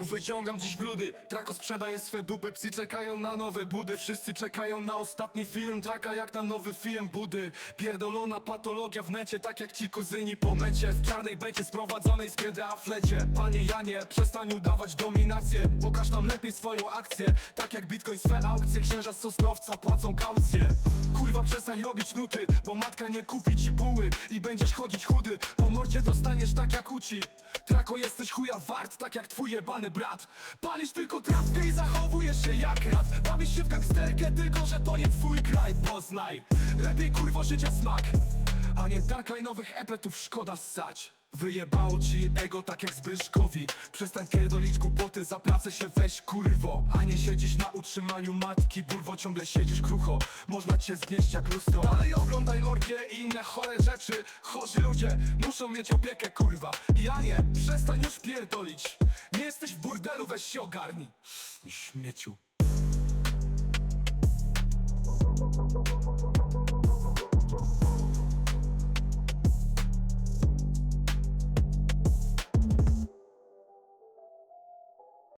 Wyciągam dziś bludy, trako sprzedaje swe dupy Psy czekają na nowe budy, wszyscy czekają na ostatni film Traka jak na nowy film budy. Pierdolona patologia w necie, tak jak ci kuzyni po mecie W czarnej becie sprowadzonej z kiedy aflecie Panie Janie, przestań udawać dominację. Pokaż nam lepiej swoją akcję. Tak jak bitcoin swe aukcje, księża z Sosnowca płacą kaucję przestań robić nuty, bo matka nie kupi ci buły I będziesz chodzić chudy, po mordzie dostaniesz tak jak uci. Trako jesteś chuja wart, tak jak twój jebany brat. Palisz tylko trawkę i zachowujesz się jak rat. Bawisz się w gangsterkę, tylko że to nie twój kraj. Poznaj, lepiej kurwo życia smak A nie takaj nowych epetów szkoda ssać Wyjebało ci ego tak jak Zbyszkowi. Przestań pierdolić głupoty, za pracę się weź kurwo. A nie siedzisz na utrzymaniu matki, burwo ciągle siedzisz krucho. Można cię znieść jak lustro. Dalej oglądaj orgie i inne chore rzeczy. Chorzy ludzie muszą mieć opiekę kurwa. Ja nie, przestań już pierdolić. Nie jesteś w burdelu, weź się ogarnij. Śmieciu